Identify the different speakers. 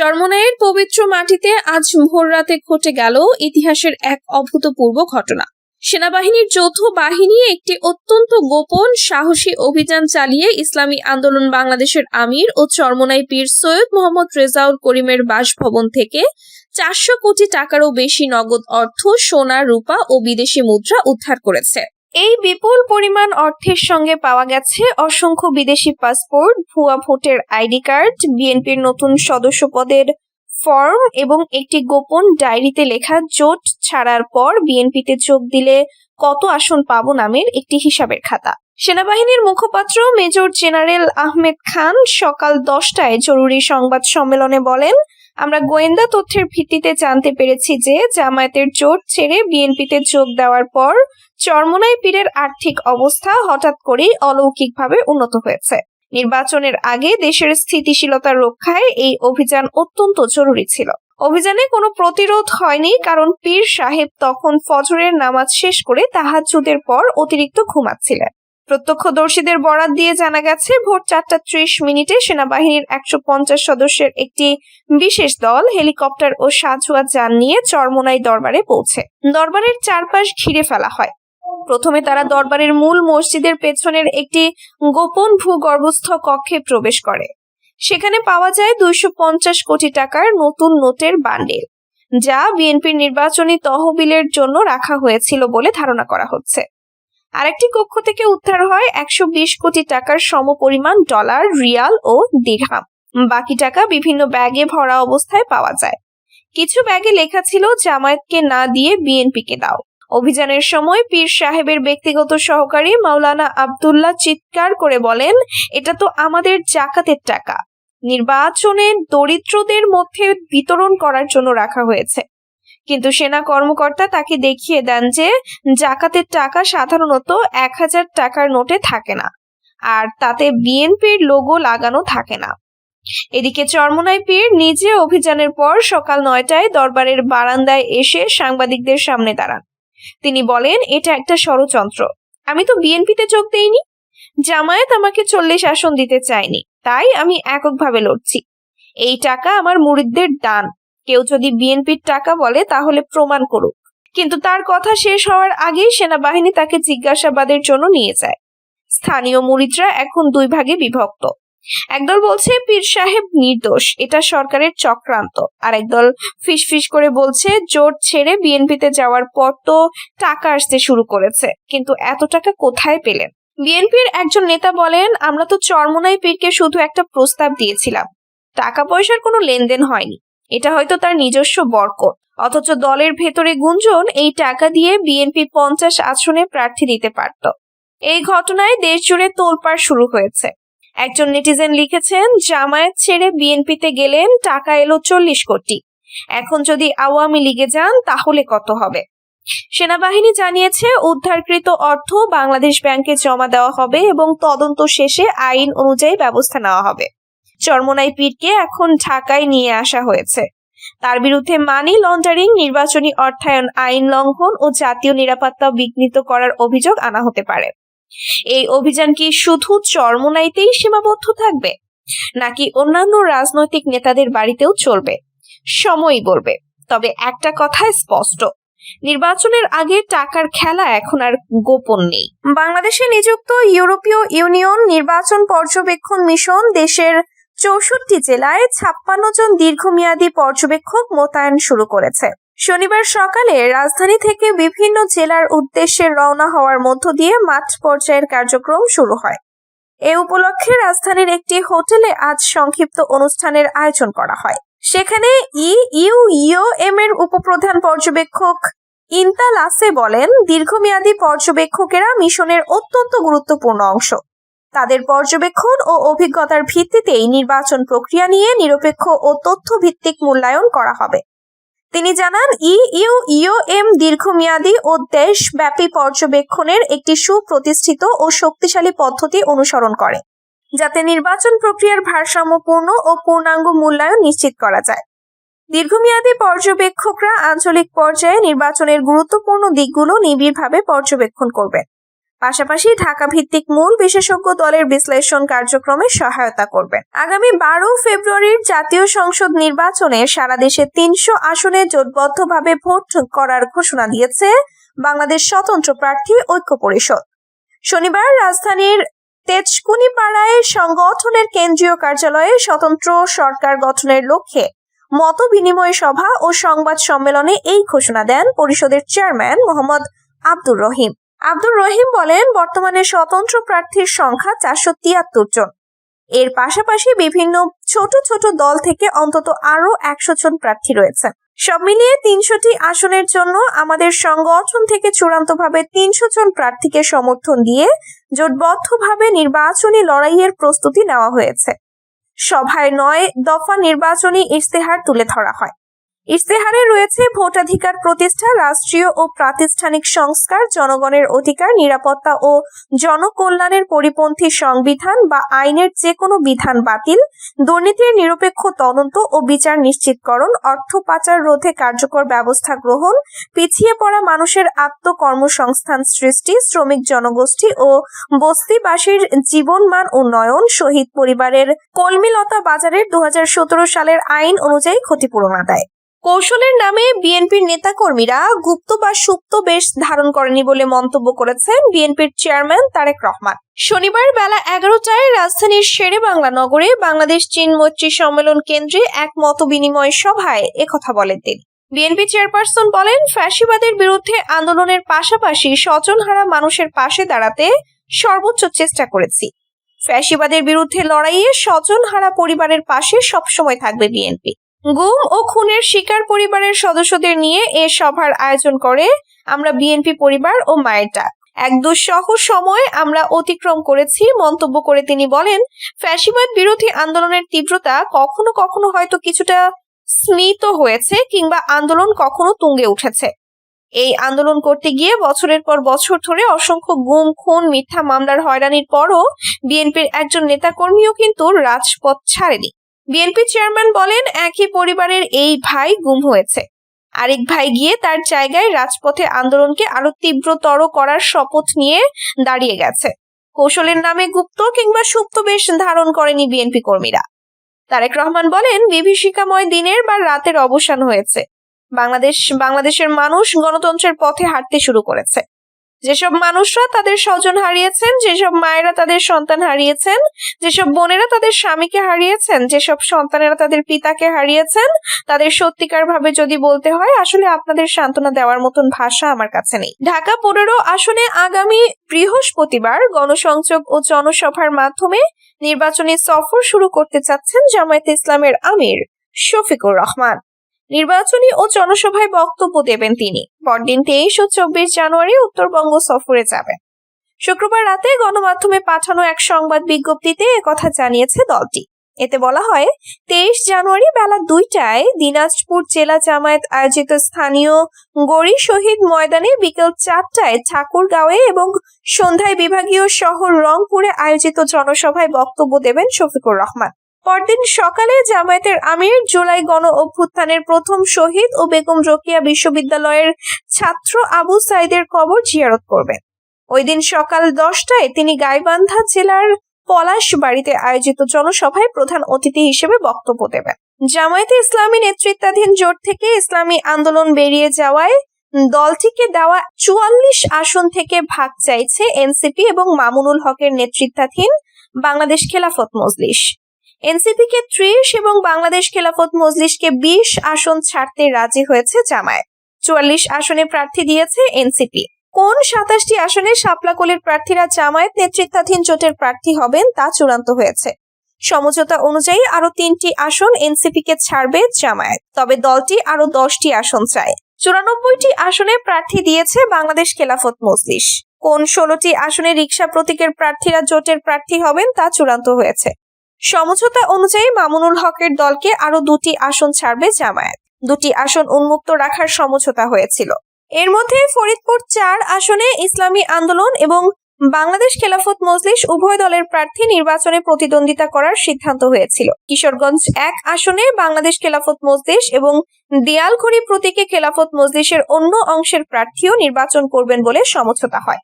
Speaker 1: চরমনাইয়ের পবিত্র মাটিতে আজ ভোররাতে ঘটে গেল ইতিহাসের এক অভূতপূর্ব ঘটনা। সেনাবাহিনীর যৌথ বাহিনী একটি অত্যন্ত গোপন, সাহসী অভিযান চালিয়ে ইসলামী আন্দোলন বাংলাদেশের আমির ও চরমনাই পীর সৈয়দ মোহাম্মদ রেজাউল করিমের বাসভবন থেকে চারশো কোটি টাকারও বেশি নগদ অর্থ সোনা, রূপা ও বিদেশি মুদ্রা উদ্ধার করেছে। এই বিপুল পরিমাণ অর্থের সঙ্গে পাওয়া গেছে অসংখ্য বিদেশি পাসপোর্ট, ভুয়া ভোটের আইডি কার্ড, বিএনপির নতুন সদস্য পদের ফর্ম এবং একটি গোপন ডায়েরিতে লেখা জোট ছাড়ার পর বিএনপিতে যোগ দিলে কত আসন পাবো নামের একটি হিসাবের খাতা। সেনাবাহিনীর মুখপাত্র মেজর জেনারেল আহমেদ খান সকাল দশটায় জরুরি সংবাদ সম্মেলনে বলেন আমরা গোয়েন্দা তথ্যের ভিত্তিতে জানতে পেরেছি যে জামায়াতের জোট ছেড়ে বিএনপিতে যোগ দেওয়ার পর চরমনাই পীরের আর্থিক অবস্থা হঠাৎ করেই অলৌকিকভাবে উন্নত হয়েছে। নির্বাচনের আগে দেশের স্থিতিশীলতা রক্ষায় এই অভিযান অত্যন্ত জরুরি ছিল। অভিযানে কোনো প্রতিরোধ হয়নি কারণ পীর সাহেব তখন ফজরের নামাজ শেষ করে তাহাজ্জুদের পর অতিরিক্ত ঘুমাচ্ছিলেন। প্রত্যক্ষদর্শীদের বরাত দিয়ে জানা গেছে, ভোর চারটা ত্রিশ মিনিটে সেনাবাহিনীর একশো পঞ্চাশ সদস্যের একটি বিশেষ দল হেলিকপ্টার ও সাজুয়া যান নিয়ে চরমোনাই দরবারে পৌঁছে। দরবারের চারপাশ ঘিরে ফেলা হয়। প্রথমে তারা দরবারের মূল মসজিদের পেছনের একটি গোপন ভূগর্ভস্থ কক্ষে প্রবেশ করে। সেখানে পাওয়া যায় দুইশো পঞ্চাশ কোটি টাকার নতুন নোটের বান্ডেল, যা বিএনপির নির্বাচনী তহবিলের জন্য রাখা হয়েছিল বলে ধারণা করা হচ্ছে। আরেকটি কক্ষ থেকে উদ্ধার হয় একশো বিশ কোটি টাকার সমপরিমাণ ডলার, রিয়াল ও দিরহাম। বাকি টাকা বিভিন্ন ব্যাগে ভরা অবস্থায় পাওয়া যায়। কিছু ব্যাগে লেখা ছিল, জামায়াতকে না দিয়ে বিএনপিকে দাও। অভিযানের সময় পীর সাহেবের ব্যক্তিগত সহকারী মাওলানা আবদুল্লাহ চিৎকার করে বলেন, এটা তো আমাদের জাকাতের টাকা। নির্বাচনে দরিদ্রদের মধ্যে বিতরণ করার জন্য রাখা হয়েছে। কিন্তু সেনা কর্মকর্তা তাকে দেখিয়ে দেন যে জাকাতের টাকা সাধারণত এক হাজার টাকার নোটে থাকে না, আর তাতে বিএনপির লোগো লাগানো থাকে না। এদিকে চরমনাই পীর নিজে অভিযানের পর সকাল নয়টায় দরবারের বারান্দায় এসে সাংবাদিকদের সামনে দাঁড়ান। তিনি বলেন, এটা একটা ষড়যন্ত্র। আমি তো বিএনপিতে যোগ দেইনি। জামায়াত আমাকে চল্লিশ আসন দিতে চায়নি। তাই আমি এককভাবে লড়ছি। এই টাকা আমার মুরিদদের দান। কেউ যদি বিএনপির টাকা বলে, তাহলে প্রমাণ করুক। কিন্তু তার কথা শেষ হওয়ার আগেই সেনাবাহিনী তাকে জিজ্ঞাসাবাদের জন্য নিয়ে যায়। স্থানীয় মুরিদরা এখন দুই ভাগে বিভক্ত। একদল বলছে, পীর সাহেব নির্দোষ, এটা সরকারের চক্রান্ত। আর একদল ফিসফিস করে বলছে, জোট ছেড়ে বিএনপিতে যাওয়ার পর তো টাকা আসতে শুরু করেছে, কিন্তু এত টাকা কোথায় পেলেন? বিএনপির একজন নেতা বলেন, আমরা তো চরমোনাই পীরকে শুধু একটা প্রস্তাব দিয়েছিলাম। টাকা পয়সার কোনো লেনদেন হয়নি। এটা হয়তো তার নিজস্ব বরকত অথচ দলের ভেতরে গুঞ্জন এই টাকা দিয়ে বিএনপি পঞ্চাশ আসনে প্রার্থী দিতে পারত। এই ঘটনায় দেশ জুড়ে তোলপাড় শুরু হয়েছে। একজন নেটিজেন লিখেছেন, জামায়াত ছেড়ে বিএনপিতে গেলেন, টাকা এলো চল্লিশ কোটি। এখন যদি আওয়ামী লীগে যান, তাহলে কত হবে? সেনাবাহিনী জানিয়েছে, উদ্ধারকৃত অর্থ বাংলাদেশ ব্যাংকে জমা দেওয়া হবে এবং তদন্ত শেষে আইন অনুযায়ী ব্যবস্থা নেওয়া হবে। চরমনাই পীরকে এখন ঢাকায় নিয়ে আসা হয়েছে। তার বিরুদ্ধে মানি লন্ডারিং, নির্বাচনী অর্থায়ন, আইন লঙ্ঘন ও জাতীয় নিরাপত্তা বিঘ্নিত করার অভিযোগ আনা হতে পারে। এই অভিযান কি শুধু চরমোনাইতেই সীমাবদ্ধ থাকবে? নাকি অন্যান্য রাজনৈতিক নেতাদের বাড়িতেও চলবে? সময়ই বলবে। তবে একটা কথা স্পষ্ট। নির্বাচনের আগে টাকার খেলা এখন আর গোপন নেই। বাংলাদেশে নিযুক্ত ইউরোপীয় ইউনিয়ন নির্বাচন পর্যবেক্ষণ মিশন দেশের চৌষট্টি জেলায় ছাপ্পান্ন জন দীর্ঘমেয়াদী পর্যবেক্ষক মোতায়েন শুরু করেছে। শনিবার সকালে রাজধানী থেকে বিভিন্ন জেলার উদ্দেশ্যে রওনা হওয়ার মধ্য দিয়ে মাঠ পর্যায়ের কার্যক্রম শুরু হয়। এ উপলক্ষে রাজধানীর একটি হোটেলে আজ সংক্ষিপ্ত অনুষ্ঠানের আয়োজন করা হয়। সেখানে ই ইউ ইউ এম এর উপপ্রধান পর্যবেক্ষক ইন্তাল আসে বলেন, দীর্ঘমেয়াদী পর্যবেক্ষকেরা মিশনের অত্যন্ত গুরুত্বপূর্ণ অংশ। তাদের পর্যবেক্ষণ ও অভিজ্ঞতার ভিত্তিতেই নির্বাচন প্রক্রিয়া নিয়ে নিরপেক্ষ ও তথ্য ভিত্তিক মূল্যায়ন করা হবে। তিনি জানান ইউ ইউ এম দীর্ঘমেয়াদী ও দেশব্যাপী পর্যবেক্ষণের একটি সুপ্রতিষ্ঠিত ও শক্তিশালী পদ্ধতি অনুসরণ করে, যাতে নির্বাচন প্রক্রিয়ার ভারসাম্যপূর্ণ ও পূর্ণাঙ্গ মূল্যায়ন নিশ্চিত করা যায়। দীর্ঘমেয়াদী পর্যবেক্ষকরা আঞ্চলিক পর্যায়ে নির্বাচনের গুরুত্বপূর্ণ দিকগুলো নিবিড়ভাবে পর্যবেক্ষণ করবেন। পাশাপাশি ঢাকা ভিত্তিক মূল বিশেষজ্ঞ দলের বিশ্লেষণ কার্যক্রমে সহায়তা করবেন আগামী বারো ফেব্রুয়ারির জাতীয় সংসদ নির্বাচনে সারা দেশে তিনশো আসনে জোটবদ্ধভাবে ভোট করার ঘোষণা দিয়েছে বাংলাদেশ স্বতন্ত্র প্রার্থী ঐক্য পরিষদ। শনিবার রাজধানীর তেজকুনিপাড়ায় সংগঠনের কেন্দ্রীয় কার্যালয়ে স্বতন্ত্র সরকার গঠনের লক্ষ্যে মত বিনিময় সভা ও সংবাদ সম্মেলনে এই ঘোষণা দেন পরিষদের চেয়ারম্যান মোহাম্মদ আব্দুর রহিম। আব্দুর রহিম বলেন, বর্তমানে স্বতন্ত্র প্রার্থীর সংখ্যা চারশো তিয়াত্তর জন। এর পাশাপাশি বিভিন্ন ছোট ছোট দল থেকে অন্তত আরও একশো জন প্রার্থী রয়েছে। সব মিলিয়ে তিনশোটি আসনের জন্য আমাদের সংগঠন থেকে চূড়ান্তভাবে তিনশো জন প্রার্থীকে সমর্থন দিয়ে জোটবদ্ধভাবে নির্বাচনী লড়াইয়ের প্রস্তুতি নেওয়া হয়েছে। সভায় নয় দফা নির্বাচনী ইশতেহার তুলে ধরা হয়। ইশতেহারে রয়েছে ভোটাধিকার প্রতিষ্ঠা, রাষ্ট্রীয় ও প্রাতিষ্ঠানিক সংস্কার, জনগণের অধিকার, নিরাপত্তা ও জনকল্যাণের পরিপন্থী সংবিধান বা আইনের যে কোনো বিধান বাতিল, দুর্নীতির নিরপেক্ষ তদন্ত ও বিচার নিশ্চিতকরণ, অর্থ পাচার রোধে কার্যকর ব্যবস্থা গ্রহণ, পিছিয়ে পড়া মানুষের আত্মকর্মসংস্থান সৃষ্টি, শ্রমিক জনগোষ্ঠী ও বস্তিবাসীর জীবনমান উন্নয়ন, শহীদ পরিবারের কলমিলতা বাজারের দু হাজার সতেরো সালের আইন অনুযায়ী ক্ষতিপূরণ আদায়। কৌশলের নামে বিএনপির নেতাকর্মীরা গুপ্ত বা সুপ্ত বেশ ধারণ করেনি বলে মন্তব্য করেছেন বিএনপির চেয়ারম্যান তারেক রহমান। শনিবার বেলা এগারোটায় রাজধানীর শেরে বাংলা নগরে বাংলাদেশ চীন মৈত্রী সম্মেলন কেন্দ্রে এক মত বিনিময় সভায় একথা বলেন তিনি। বিএনপি চেয়ারপারসন বলেন, ফ্যাসিবাদের বিরুদ্ধে আন্দোলনের পাশাপাশি স্বজনহারা মানুষের পাশে দাঁড়াতে সর্বোচ্চ চেষ্টা করেছি। ফ্যাসিবাদের বিরুদ্ধে লড়াইয়ে স্বজনহারা পরিবারের পাশে সবসময় থাকবে বিএনপি। গুম ও খুনের শিকার পরিবারের সদস্যদের নিয়ে এ সভার আয়োজন করে আমরা বিএনপি পরিবার ও মায়েরটা। এক দুঃসহ সময় আমরা অতিক্রম করেছি, মন্তব্য করে তিনি বলেন, ফ্যাসিবাদ বিরোধী আন্দোলনের তীব্রতা কখনো কখনো হয়তো কিছুটা স্মিত হয়েছে কিংবা আন্দোলন কখনো তুঙ্গে উঠেছে। এই আন্দোলন করতে গিয়ে বছরের পর বছর ধরে অসংখ্য গুম, খুন, মিথ্যা মামলার হয়রানির পরও বিএনপির একজন নেতাকর্মীও কিন্তু রাজপথ ছাড়েনি। বিএনপি চেয়ারম্যান বলেন, একই পরিবারের এই ভাই গুম হয়েছে। আরেক ভাই গিয়ে তার জায়গায় রাজপথে আন্দোলনকে আরও তীব্রতর করার শপথ নিয়ে দাঁড়িয়ে গেছে। কৌশলের নামে গুপ্ত কিংবা সুপ্ত বেশ ধারণ করেনি বিএনপি কর্মীরা। তারেক রহমান বলেন, বিভীষিকাময় দিনের বা রাতের অবসান হয়েছে। বাংলাদেশ, বাংলাদেশের মানুষ গণতন্ত্রের পথে হাঁটতে শুরু করেছে। যেসব মানুষরা তাদের স্বজন হারিয়েছেন, যেসব মায়েরা তাদের সন্তান হারিয়েছেন, যেসব বোনেরা তাদের স্বামীকে হারিয়েছেন, যেসব সন্তানেরা তাদের পিতাকে হারিয়েছেন, তাদের সত্যিকার ভাবে যদি বলতে হয়, আসলে আপনাদের সান্ত্বনা দেওয়ার মতন ভাষা আমার কাছে নেই। ঢাকা পনেরো আসনে আগামী বৃহস্পতিবার গণসংযোগ ও জনসভার মাধ্যমে নির্বাচনী সফর শুরু করতে চাচ্ছেন জামায়াত ইসলামের আমির শফিকুর রহমান। নির্বাচনী ও জনসভায় বক্তব্য দেবেন তিনি। পরদিন তেইশ ও চব্বিশ জানুয়ারি উত্তরবঙ্গ সফরে যাবেন শুক্রবার রাতে গণমাধ্যমে পাঠানো এক সংবাদ বিজ্ঞপ্তিতে একথা জানিয়েছে দলটি। এতে বলা হয়, তেইশ জানুয়ারি বেলা দুইটায় দিনাজপুর জেলা জামায়াত আয়োজিত স্থানীয় গড়ি শহীদ ময়দানে বিকেল চারটায় ঠাকুরগাঁওয়ে এবং সন্ধ্যায় বিভাগীয় শহর রংপুরে আয়োজিত জনসভায় বক্তব্য দেবেন শফিকুর রহমান। পরদিন সকালে জামায়াতের আমির জুলাই গণ অভ্যুত্থানের প্রথম শহীদ ও বেগম রোকিয়া বিশ্ববিদ্যালয়ের ছাত্র আবু সাইদের কবর জিয়ারত করবেন। ওই দিন সকাল দশটায় তিনি গাইবান্ধা জেলার পলাশ বাড়িতে আয়োজিত জনসভায় প্রধান অতিথি হিসেবে বক্তব্য দেবেন। জামায়াতে ইসলামী নেতৃত্বাধীন জোট থেকে ইসলামী আন্দোলন বেরিয়ে যাওয়ায় দলটিকে দেওয়া চুয়াল্লিশ আসন থেকে ভাগ চাইছে এনসিপি এবং মামুনুল হকের নেতৃত্বাধীন বাংলাদেশ খেলাফত মজলিস। এনসিপি কে ত্রিশ এবং বাংলাদেশ খেলাফত মজলিসকে বিশ আসন ছাড়তে রাজি হয়েছে জামায়াত। চুয়াল্লিশ আসনে প্রার্থী দিয়েছে এনসিপি। কোন সাতাশটি আসনে শাপলাকলির প্রার্থীরা জামায়াত নেতৃত্বাধীন জোটের প্রার্থী হবেন তা চূড়ান্ত হয়েছে। সমঝোতা অনুযায়ী আরও তিনটি আসন এনসিপি কে ছাড়বে জামায়াত, তবে দলটি আরও দশটি আসন চায়। চুরানব্বইটি আসনে প্রার্থী দিয়েছে বাংলাদেশ খেলাফত মজলিস কোন ষোলোটি আসনে রিক্সা প্রতীকের প্রার্থীরা জোটের প্রার্থী হবেন তা চূড়ান্ত হয়েছে। সমঝোতা অনুযায়ী মামুনুল হকের দলকে আরও দুটি আসন ছাড়বে জামায়াত। দুটি আসন উন্মুক্ত রাখার সমঝোতা হয়েছিল। এর মধ্যে ফরিদপুর চার আসনে ইসলামী আন্দোলন এবং বাংলাদেশ খেলাফত মজলিস উভয় দলের প্রার্থী নির্বাচনে প্রতিদ্বন্দ্বিতা করার সিদ্ধান্ত হয়েছিল। কিশোরগঞ্জ এক আসনে বাংলাদেশ খেলাফত মজলিস এবং দেয়ালঘড়ি প্রতীকে খেলাফত মজলিসের অন্য অংশের প্রার্থীও নির্বাচন করবেন বলে সমঝোতা হয়।